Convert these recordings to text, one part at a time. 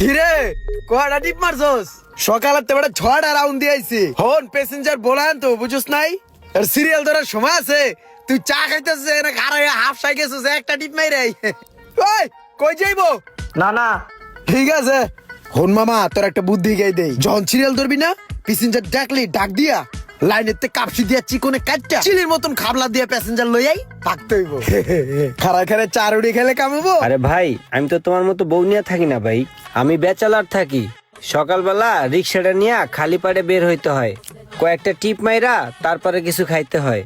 হিরে কয়টা টিপ মারছস? সকালে তো বেটা ছয়টা রাউন্ড দিয়ে আইছি। হন প্যাসেঞ্জার বলান তো বুঝছ নাই? আর সিরিয়াল ধরার সময় আছে। তুই চা খাইতেছিস না খারাই হাফ সাই গেছিস একটা টিপ মাইরে আই। ওই কই যাইবো? না না। ঠিক আছে। হন মামা তোর একটা বুদ্ধি গাই দেই। যখন সিরিয়াল ধরবি না প্যাসেঞ্জার ডাকলি ডাক দিয়া। লাইনের তে কাপসি দিয়া চিকনে কাটটা চিলির মতন খাবলা দিয়া প্যাসেঞ্জার লই আই থাকতে হইব। খারা খারা চার উড়ি খেলে কামাবো। আরে ভাই আমি তো তোমার মতো বউ নিয়ে থাকি না ভাই। আমি বেচালার থাকি। সকালবেলা রিক্সাটা নিয়ে খালি পাড়ে বের হইতে হয়। কয়েকটা টিপ মাইরা তারপরে কিছু খাইতে হয়।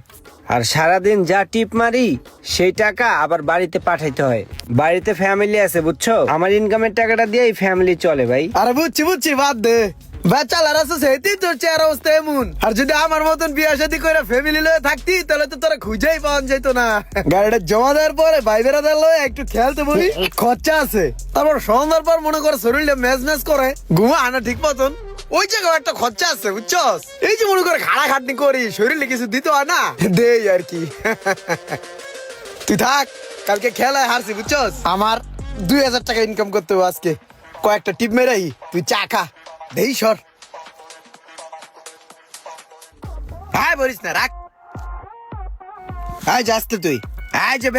আর সারাদিন যা টিপ মারি সেই টাকা আবার বাড়িতে পাঠাইতে হয়। বাড়িতে ফ্যামিলি আছে বুঝছ? আমার ইনকামের টাকাটা দিয়েই ফ্যামিলি চলে ভাই। আরে বুঝছি বুঝছি বাদ দে। বেচালার আছে তোর চেয়ার অবস্থা এমন। আর যদি আমার মতন বিয়া শাদী করে ফ্যামিলি লয়ে থাকতি, তাহলে তো তোরা খুঁজেই পাওয়া যেত না। গাড়িটা জমা দেওয়ার পরে লয়ে একটু খেলতে বলি খরচা আছে। তারপর সন্ধ্যার পর মনে করে শরীরটা ম্যাচ ম্যাচ করে, ঘুমা আনা ঠিক মতন। ওই একটা খরচা আছে, বুঝছস? এই যে মনে করে খাড়া খাটনি করি শরীরে কিছু দিতে হয় না? দেই আর কি। তুই থাক, কালকে খেলায় হারছি, বুঝছস? আমার দুই হাজার টাকা ইনকাম করতে হবে আজকে। কয়েকটা টিপ মেরাই তুই চা খা। দেই সর। বলিস না, রাখ। যাস তুই। যে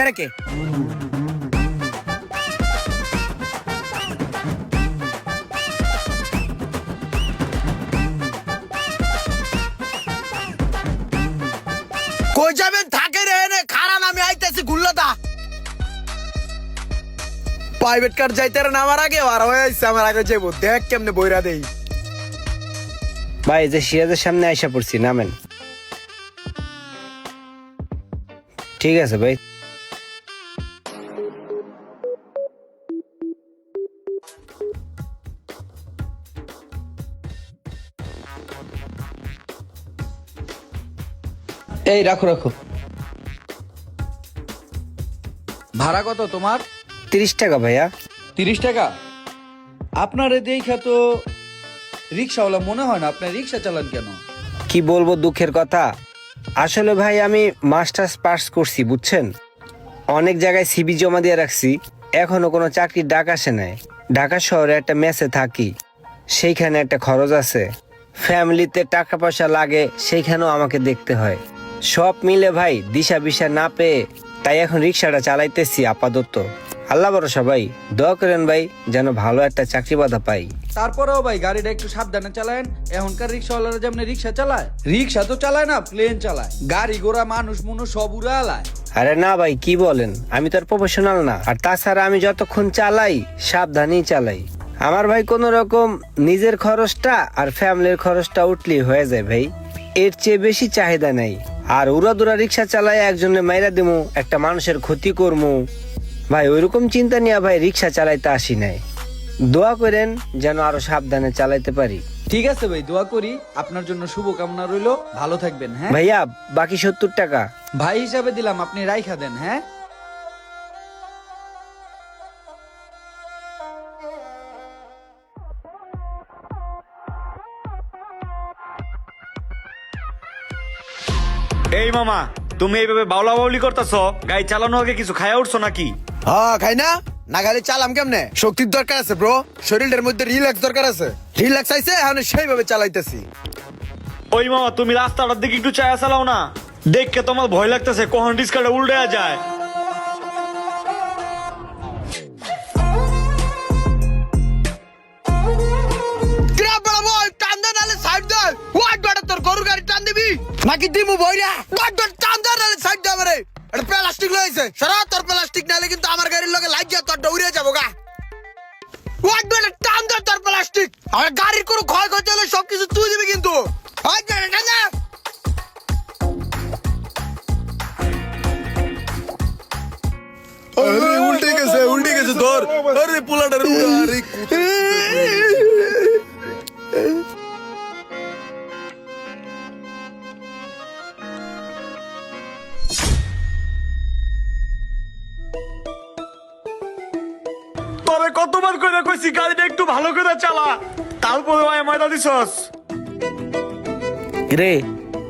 থাকে রে নে প্রাইভেট কার যাইতে রে নামার আগে আর হয়ে আমার আগে যাব দেখ কেমনে বইরা দেই। ভাই যে সিরাজের সামনে আইসা পড়ছি নামেন। ঠিক আছে ভাই। এই রাখো রাখো। ভাড়া কত তোমার? তিরিশ টাকা ভাইয়া। তিরিশ টাকা? আপনার দেখা তো রিক্সাওয়ালা মনে হয় না, আপনি রিক্সা চালান কেন? কি বলব দুঃখের কথা? আসলে ভাই, আমি মাস্টার্স পাস করছি, বুঝছেন? অনেক জায়গায় সিবি জমা দিয়ে রাখছি, এখনও কোনো চাকরির ডাক আসে নাই। ঢাকা শহরে একটা মেসে থাকি, সেইখানে একটা খরচ আছে। ফ্যামিলিতে টাকা পয়সা লাগে, সেইখানেও আমাকে দেখতে হয়। সব মিলে ভাই দিশা বিশা না পেয়ে তাই এখন রিক্সাটা চালাইতেছি আপাতত। আল্লাহ ভরসা ভাই দোয়া করেন ভাই যেন ভালো একটা চাকরি বাধা পাই। তারপরেও ভাই গাড়িটা একটু সাবধানে চালায়েন এখনকার রিক্সাওয়ালারা যেমন রিক্সা চালায় রিক্সা তো চালায় না প্লেন চালায়। গাড়ি ঘোড়া মানুষ মানুষ সব উড়া আলায়। আরে না ভাই কি বলেন? আমি তো আর প্রফেশনাল না। আর তাছাড়া আমি যতক্ষণ চালাই সাবধানেই চালাই। আমার ভাই কোন রকম নিজের খরচটা আর ফ্যামিলির খরচটা উঠলেই হয়ে যায় ভাই। এর চেয়ে বেশি চাহিদা নাই। আর উড়াদুরা রিক্সা চালাই একজনে মাইরা দিমু একটা মানুষের ক্ষতি করমু। ভাই ওইরকম চিন্তা নিয়ে ভাই রিক্সা চালাইতে আসি নাই। দোয়া করেন যেন আরও সাবধানে চালাইতে পারি। ঠিক আছে ভাই দোয়া করি। আপনার জন্য শুভকামনা রইল। ভালো থাকবেন হ্যাঁ? ভাইয়া বাকি সত্তর টাকা। ভাই হিসাবে দিলাম আপনি রাইখা দেন হ্যাঁ? এই মামা তুমি এইভাবে বাউলা বাউলি করতেছ? গাড়ি চালানো আগে কিছু খায়া উঠছো নাকি? হ্যাঁ খাই না? না খাইলে চালাম কেমনে? শক্তির দরকার আছে ব্রো শরীরের মধ্যে রিল্যাক্স দরকার আছে। রিল্যাক্স আইছে এখন সেইভাবে চালাইতেছি। ওই মামা তুমি রাস্তাটার দিকে একটু চায়া চালাও না। দেখকে তোমার ভয় লাগতেছে কখন রিস্কাটা উল্টে যায়। নাকি দিমু বইরা? ওয়াট বাড়া টান নালে সাইড দে আমারে। এটা প্লাস্টিক লইছে সারা তোর প্লাস্টিক নালে কিন্তু আমার গাড়ির লগে লাগিয়া তোর দৌড়ে যাব গা ওয়াট বাড়া টান দে তোর প্লাস্টিক আমার গাড়ির কোনো ক্ষয় ক্ষতি হলে সবকিছু তুই দিবি কিন্তু ওয়াট বাড়া টান দে আরে উল্টে গেছে উল্টে গেছে ধর আরে পোলাটার উড়া আরে তবে কতবার করে কইছি গাড়িটা একটু ভালো করে চালা। তারপরে ভাই ময়দা দিছস। রে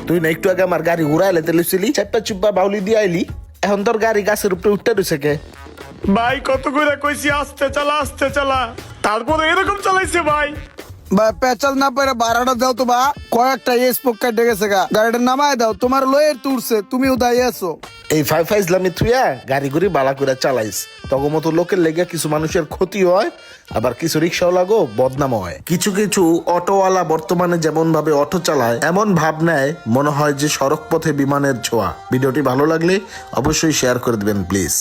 তুই না একটু আগে আমার গাড়ি ঘুরাইলে তেলেছিলি চারটা চুপ্পা বাউলি দিয়ে আইলি। এখন তোর গাড়ি গাছের উপরে উঠতে রয়েছে কে? ভাই কত করে কইছি আস্তে চালা আস্তে চালা। তারপরে এরকম চালাইছে ভাই। ভাই পেঁচাল না পারে ভাড়াটা দাও তো বা। কয়েকটা এস পক্কা ডেকেছে গা। গাড়িটা নামায় দাও তোমার লয়ের তুরছে তুমি দায়ী আছো। এই ফাইভ ইসলামে থুয়া গাড়ি ঘুরি বালা করে চালাইস। তখন মতো লোকের লেগে কিছু মানুষের ক্ষতি হয়, আবার কিছু রিক্সাও লাগো বদনাম হয়। কিছু কিছু অটোওয়ালা বর্তমানে যেমন ভাবে অটো চালায়, এমন ভাব নেয়, মনে হয় যে সড়ক পথে বিমানের ছোঁয়া। ভিডিওটি ভালো লাগলে অবশ্যই শেয়ার করে দেবেন প্লিজ